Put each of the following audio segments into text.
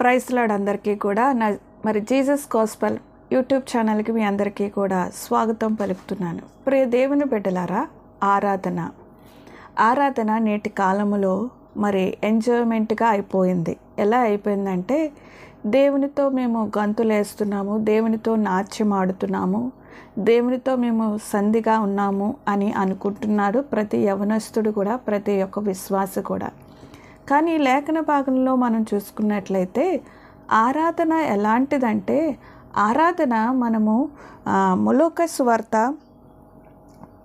ప్రైస్లాడ్ అందరికీ కూడా నా మరి జీసస్ కాస్పల్ యూట్యూబ్ ఛానల్కి మీ అందరికీ కూడా స్వాగతం పలుకుతున్నాను. ప్రియ దేవుని బిడ్డలారా ఆరాధన. ఆరాధన నేటి కాలములో మరి ఎంజాయ్మెంట్గా అయిపోయింది. ఎలా అయిపోయిందంటే దేవునితో మేము గంతులేస్తున్నాము దేవునితో నాట్యం ఆడుతున్నాము దేవునితో మేము సంధిగా ఉన్నాము అని అనుకుంటున్నాడు ప్రతి యవనస్తుడు కూడా ప్రతి ఒక్క విశ్వాసి కూడా. కానీ లేఖన భాగంలో మనం చూసుకున్నట్లయితే ఆరాధన ఎలాంటిదంటే ఆరాధన మనము ములోకస్ వార్త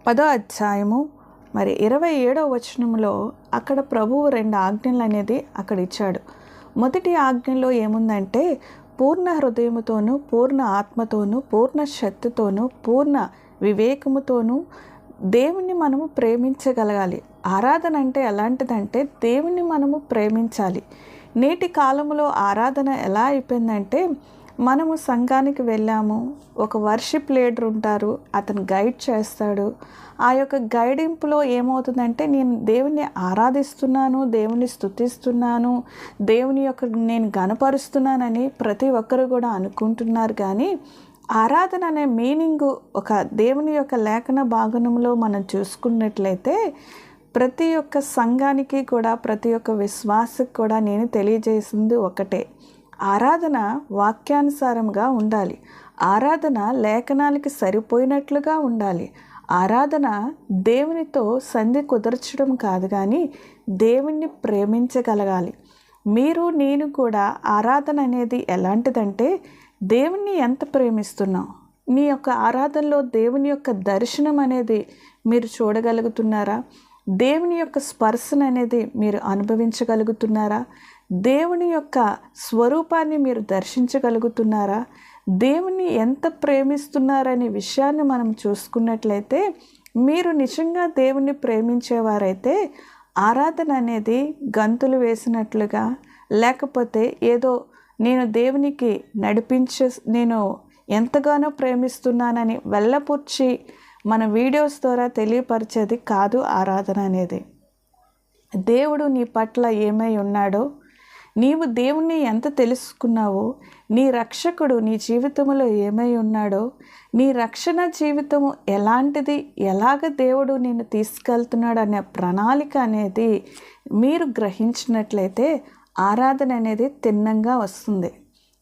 పదో అధ్యాయము మరి ఇరవై ఏడవ వచనంలో అక్కడ ప్రభువు రెండు ఆజ్ఞలు అనేది అక్కడ ఇచ్చాడు. మొదటి ఆజ్ఞలో ఏముందంటే పూర్ణ హృదయముతోనూ పూర్ణ ఆత్మతోనూ పూర్ణ శక్తితోనూ పూర్ణ వివేకముతోనూ దేవుణ్ణి మనము ప్రేమించగలగాలి. ఆరాధన అంటే ఎలాంటిదంటే దేవుణ్ణి మనము ప్రేమించాలి. నేటి కాలంలో ఆరాధన ఎలా అయిపోయిందంటే మనము సంఘానికి వెళ్ళాము ఒక వర్షిప్ లీడర్ ఉంటారు అతను గైడ్ చేస్తాడు. ఆ యొక్క గైడింపులో ఏమవుతుందంటే నేను దేవుణ్ణి ఆరాధిస్తున్నాను దేవుని స్థుతిస్తున్నాను దేవుని యొక్క నేను గనపరుస్తున్నానని ప్రతి ఒక్కరు కూడా అనుకుంటున్నారు. కానీ ఆరాధన అనే మీనింగ్ ఒక దేవుని యొక్క లేఖన భాగంలో మనం చూసుకున్నట్లయితే ప్రతి ఒక్క సంఘానికి కూడా ప్రతి ఒక్క విశ్వాసకు కూడా నేను తెలియజేసింది ఒకటే. ఆరాధన వాక్యానుసారంగా ఉండాలి. ఆరాధన లేఖనాలకి సరిపోయినట్లుగా ఉండాలి. ఆరాధన దేవునితో సంధి కుదర్చడం కాదు కానీ దేవుణ్ణి ప్రేమించగలగాలి. మీరు నేను కూడా ఆరాధన అనేది ఎలాంటిదంటే దేవుణ్ణి ఎంత ప్రేమిస్తున్నాం నీ యొక్క ఆరాధనలో దేవుని యొక్క దర్శనం అనేది మీరు చూడగలుగుతున్నారా? దేవుని యొక్క స్పర్శన అనేది మీరు అనుభవించగలుగుతున్నారా? దేవుని యొక్క స్వరూపాన్ని మీరు దర్శించగలుగుతున్నారా? దేవుని ఎంత ప్రేమిస్తున్నారనే విషయాన్ని మనం చూసుకున్నట్లయితే మీరు నిజంగా దేవుణ్ణి ప్రేమించేవారైతే ఆరాధన అనేది గంతులు వేసినట్లుగా లేకపోతే ఏదో నేను దేవునికి నడిపించే నేను ఎంతగానో ప్రేమిస్తున్నానని వెళ్ళపుచ్చి మన వీడియోస్ ద్వారా తెలియపరిచేది కాదు ఆరాధన అనేది. దేవుడు నీ పట్ల ఏమై ఉన్నాడో నీవు దేవుణ్ణి ఎంత తెలుసుకున్నావో నీ రక్షకుడు నీ జీవితంలో ఏమై ఉన్నాడో నీ రక్షణ జీవితము ఎలాంటిది ఎలాగ దేవుడు నిన్ను తీసుకెళ్తున్నాడు అనే ప్రణాళిక అనేది మీరు గ్రహించినట్లయితే ఆరాధన అనేది తిన్నంగా వస్తుంది.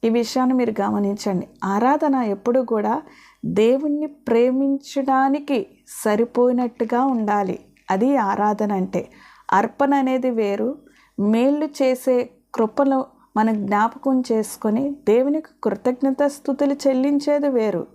ఈ విషయాన్ని మీరు గమనించండి. ఆరాధన ఎప్పుడు కూడా దేవుణ్ణి ప్రేమించడానికి సరిపోయినట్టుగా ఉండాలి. అది ఆరాధన అంటే. అర్పణ అనేది వేరు. మేళ్ళు చేసే కృపను మనం జ్ఞాపకం చేసుకొని దేవునికి కృతజ్ఞత స్థుతులు చెల్లించేది వేరు.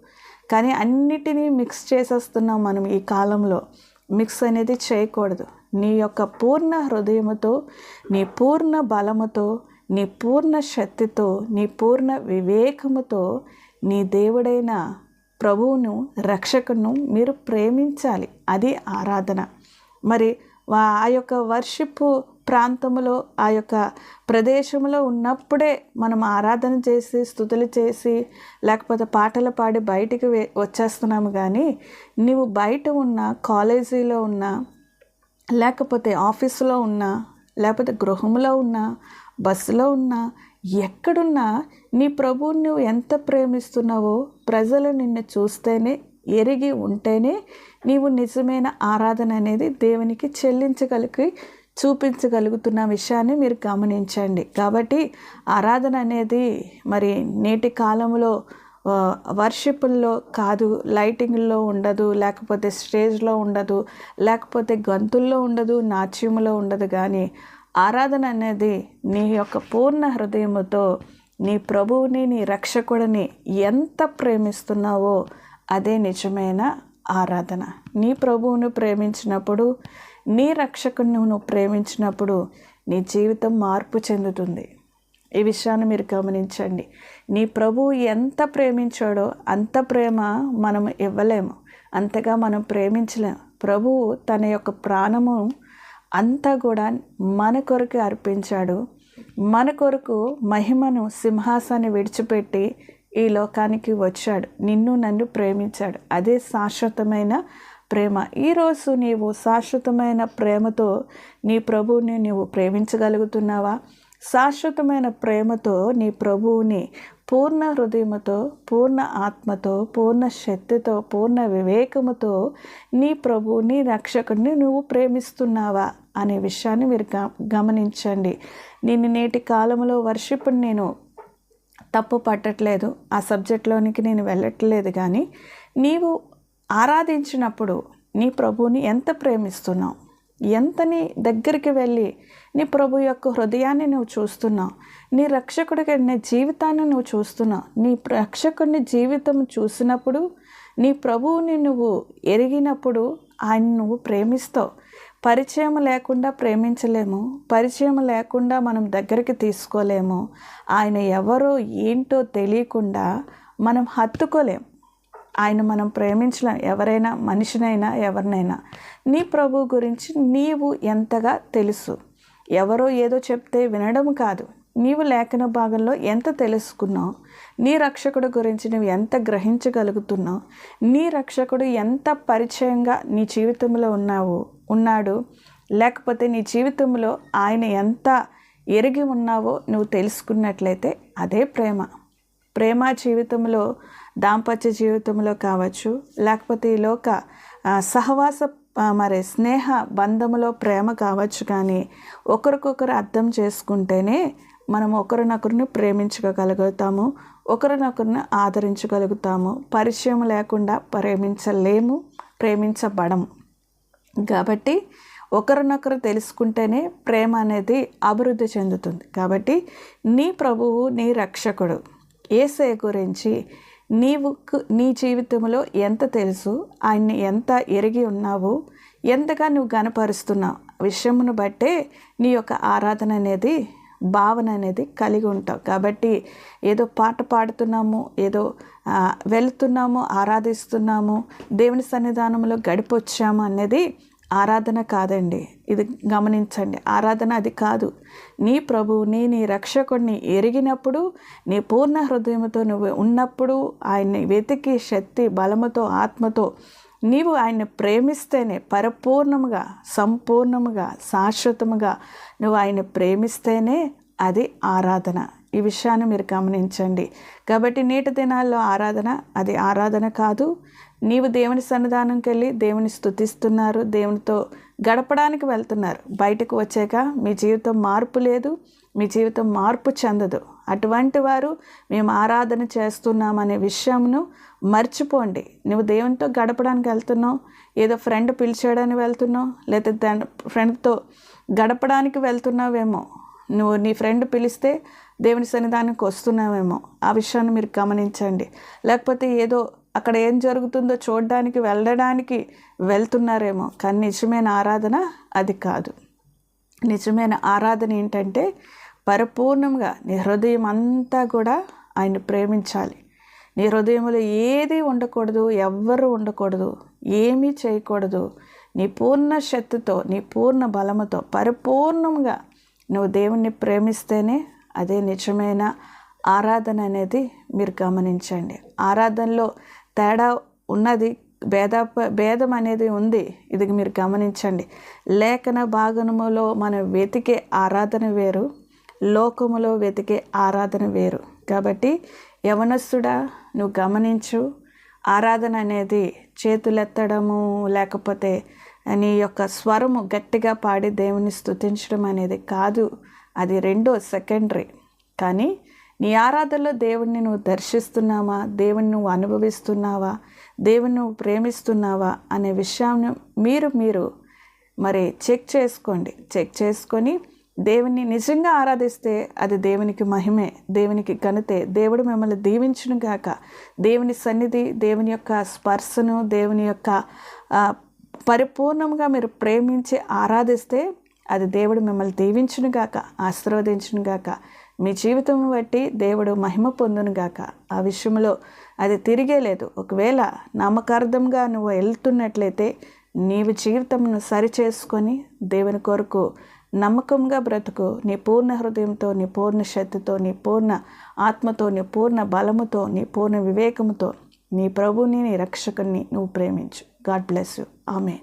కానీ అన్నిటినీ మిక్స్ చేసేస్తున్నాం మనం ఈ కాలంలో. మిక్స్ అనేది చేయకూడదు. నీ యొక్క పూర్ణ హృదయముతో నీ పూర్ణ బలముతో నీ పూర్ణ శక్తితో నీ పూర్ణ వివేకముతో నీ దేవుడైన ప్రభువును రక్షకును మీరు ప్రేమించాలి. అది ఆరాధన. మరి ఆ యొక్క వర్షిప్ ప్రాంతంలో ఆ యొక్క ప్రదేశంలో ఉన్నప్పుడే మనం ఆరాధన చేసి స్థుతులు చేసి లేకపోతే పాటలు పాడి బయటికి వచ్చేస్తున్నాము కానీ నువ్వు బయట ఉన్న కాలేజీలో ఉన్నా లేకపోతే ఆఫీసులో ఉన్నా లేకపోతే గృహంలో ఉన్నా బస్సులో ఉన్నా ఎక్కడున్నా నీ ప్రభువుని నువ్వు ఎంత ప్రేమిస్తున్నావో ప్రజలు నిన్ను చూస్తేనే ఎరిగి ఉంటేనే నీవు నిజమైన ఆరాధన అనేది దేవునికి చెల్లించగలిగి చూపించగలుగుతున్న విషయాన్ని మీరు గమనించండి. కాబట్టి ఆరాధన అనేది మరి నేటి కాలంలో వర్షిపుల్లో కాదు లైటింగ్లో ఉండదు లేకపోతే స్టేజ్లో ఉండదు లేకపోతే గంతుల్లో ఉండదు నాట్యంలో ఉండదు కానీ ఆరాధన అనేది నీ యొక్క పూర్ణ హృదయముతో నీ ప్రభువుని నీ రక్షకుడిని ఎంత ప్రేమిస్తున్నావో అదే నిజమైన ఆరాధన. నీ ప్రభువును ప్రేమించినప్పుడు నీ రక్షకుని నువ్వు ప్రేమించినప్పుడు నీ జీవితం మార్పు చెందుతుంది. ఈ విషయాన్ని మీరు గమనించండి. నీ ప్రభువు ఎంత ప్రేమించాడో అంత ప్రేమ మనం ఇవ్వలేము. అంతగా మనం ప్రేమించలేము. ప్రభువు తన యొక్క ప్రాణము అంతా కూడా మన కొరకు అర్పించాడు. మన కొరకు మహిమను సింహాసాన్ని విడిచిపెట్టి ఈ లోకానికి వచ్చాడు. నిన్ను నన్ను ప్రేమించాడు. అదే శాశ్వతమైన ప్రేమ. ఈరోజు నీవు శాశ్వతమైన ప్రేమతో నీ ప్రభువుని నీవు ప్రేమించగలుగుతున్నావా? శాశ్వతమైన ప్రేమతో నీ ప్రభువుని పూర్ణ హృదయముతో పూర్ణ ఆత్మతో పూర్ణ శక్తితో పూర్ణ వివేకముతో నీ ప్రభువుని రక్షకుడిని నువ్వు ప్రేమిస్తున్నావా అనే విషయాన్ని మీరు గమనించండి. నేను నేటి కాలంలో వర్షిప్ని నేను తప్పు పట్టట్లేదు ఆ సబ్జెక్ట్లోనికి నేను వెళ్ళట్లేదు కానీ నీవు ఆరాధించినప్పుడు నీ ప్రభువుని ఎంత ప్రేమిస్తున్నావు? ఎంతని దగ్గరికి వెళ్ళి నీ ప్రభు యొక్క హృదయాన్ని నువ్వు చూస్తున్నావు నీ రక్షకుడికి నీ జీవితాన్ని నువ్వు చూస్తున్నావు నీ రక్షకుడిని జీవితం చూసినప్పుడు నీ ప్రభువుని నువ్వు ఎరిగినప్పుడు ఆయన నువ్వు ప్రేమిస్తావు. పరిచయం లేకుండా ప్రేమించలేము పరిచయం లేకుండా మనం దగ్గరికి తీసుకోలేము. ఆయన ఎవరో ఏంటో తెలియకుండా మనం హత్తుకోలేము ఆయన మనం ప్రేమించిన ఎవరైనా మనిషినైనా ఎవరినైనా. నీ ప్రభు గురించి నీవు ఎంతగా తెలుసు? ఎవరో ఏదో చెప్తే వినడం కాదు. నీవు లేఖన భాగంలో ఎంత తెలుసుకున్నావు? నీ రక్షకుడు గురించి నువ్వు ఎంత గ్రహించగలుగుతున్నావు? నీ రక్షకుడు ఎంత పరిచయంగా నీ జీవితంలో ఉన్నావు? ఉన్నాడు? లేకపోతే నీ జీవితంలో ఆయన ఎంత ఎరిగి ఉన్నావో నువ్వు తెలుసుకున్నట్లయితే అదే ప్రేమ. ప్రేమ జీవితంలో దాంపత్య జీవితంలో కావచ్చు లేకపోతే ఈ లోక సహవాస మరి స్నేహ బంధములో ప్రేమ కావచ్చు కానీ ఒకరికొకరు అర్థం చేసుకుంటేనే మనం ఒకరినొకరిని ప్రేమించగలుగుతాము ఒకరినొకరిని ఆదరించగలుగుతాము పరిచయం లేకుండా ప్రేమించలేము ప్రేమించబడము కాబట్టి ఒకరినొకరు తెలుసుకుంటేనే ప్రేమ అనేది అభివృద్ధి చెందుతుంది. కాబట్టి నీ ప్రభువు నీ రక్షకుడు. ఏసే గురించి నీవుకు నీ జీవితంలో ఎంత తెలుసు? ఆయన్ని ఎంత ఎరిగి ఉన్నావు? ఎంతగా నువ్వు గనపరుస్తున్నావు విషయమును బట్టే నీ యొక్క ఆరాధన అనేది భావన అనేది కలిగి ఉంటావు. కాబట్టి ఏదో పాట పాడుతున్నాము ఏదో వెళుతున్నాము ఆరాధిస్తున్నాము దేవుని సన్నిధానంలో గడిపొచ్చాము అనేది ఆరాధన కాదండి. ఇది గమనించండి. ఆరాధన అది కాదు. నీ ప్రభువుని నీ రక్షకుడిని ఎరిగినప్పుడు నీ పూర్ణ హృదయంతో నువ్వు ఉన్నప్పుడు ఆయన్ని వెతికి శక్తి బలముతో ఆత్మతో నీవు ఆయన్ని ప్రేమిస్తేనే పరిపూర్ణముగా సంపూర్ణముగా శాశ్వతముగా నువ్వు ఆయన్ని ప్రేమిస్తేనే అది ఆరాధన. ఈ విషయాన్ని మీరు గమనించండి. కాబట్టి నీటి దినాల్లో ఆరాధన అది ఆరాధన కాదు. నీవు దేవుని సన్నిధానంకి వెళ్ళి దేవుని స్థుతిస్తున్నారు దేవునితో గడపడానికి వెళ్తున్నారు. బయటకు వచ్చాక మీ జీవితం మార్పు లేదు మీ జీవితం మార్పు చెందదు. అటువంటి వారు మేము ఆరాధన చేస్తున్నామనే విషయంను మర్చిపోండి. నువ్వు దేవునితో గడపడానికి వెళ్తున్నావు ఏదో ఫ్రెండ్ పిలిచేయడానికి వెళ్తున్నావు లేదా దాని ఫ్రెండ్తో గడపడానికి వెళ్తున్నావేమో నువ్వు నీ ఫ్రెండ్ పిలిస్తే దేవుని సన్నిధానానికి వస్తున్నావేమో ఆ విషయాన్ని మీరు గమనించండి. లేకపోతే ఏదో అక్కడ ఏం జరుగుతుందో చూడడానికి వెళ్ళడానికి వెళ్తున్నారేమో. కానీ నిజమైన ఆరాధన అది కాదు. నిజమైన ఆరాధన ఏంటంటే పరిపూర్ణంగా నీ హృదయం అంతా కూడా ఆయన ప్రేమించాలి. నీ హృదయంలో ఏది ఉండకూడదు ఎవ్వరు ఉండకూడదు ఏమీ చేయకూడదు. నీ పూర్ణ శక్తితో నీ పూర్ణ బలముతో పరిపూర్ణంగా నువ్వు దేవుణ్ణి ప్రేమిస్తేనే అదే నిజమైన ఆరాధన అనేది మీరు గమనించండి. ఆరాధనలో తేడా ఉన్నది భేద భేదం అనేది ఉంది. ఇది మీరు గమనించండి. లేఖన భాగములో మనం వెతికే ఆరాధన వేరు లోకములో వెతికే ఆరాధన వేరు. కాబట్టి యవనస్తుడా నువ్వు గమనించు ఆరాధన అనేది చేతులెత్తడము లేకపోతే నీ యొక్క స్వరము గట్టిగా పాడి దేవుని స్థుతించడం అనేది కాదు. అది రెండో సెకండరీ. కానీ నీ ఆరాధనలో దేవుణ్ణి నువ్వు దర్శిస్తున్నావా? దేవుణ్ణి నువ్వు అనుభవిస్తున్నావా? దేవుని నువ్వు ప్రేమిస్తున్నావా? అనే విషయాన్ని మీరు మీరు మరి చెక్ చేసుకోండి. చెక్ చేసుకొని దేవుని నిజంగా ఆరాధిస్తే అది దేవునికి మహిమే దేవునికి ఘనతే. దేవుడు మిమ్మల్ని దీవించును గాక. దేవుని సన్నిధి దేవుని యొక్క స్పర్శను దేవుని యొక్క పరిపూర్ణంగా మీరు ప్రేమించి ఆరాధిస్తే అది దేవుడు మిమ్మల్ని దీవించును గాక ఆశీర్వదించును గాక. మీ జీవితం బట్టి దేవుడు మహిమ పొందును గాక. ఆ విషయంలో అది తిరిగే లేదు. ఒకవేళ నమ్మకార్థంగా నువ్వు వెళ్తున్నట్లయితే నీవు జీవితంను సరిచేసుకొని దేవుని కొరకు నమ్మకంగా బ్రతుకు. నీ పూర్ణ హృదయంతో నీ పూర్ణ శక్తితో నీ పూర్ణ ఆత్మతో నీ పూర్ణ బలముతో నీ పూర్ణ వివేకముతో నీ ప్రభుని నీ రక్షకుని నువ్వు ప్రేమించు. God bless you. ఆమె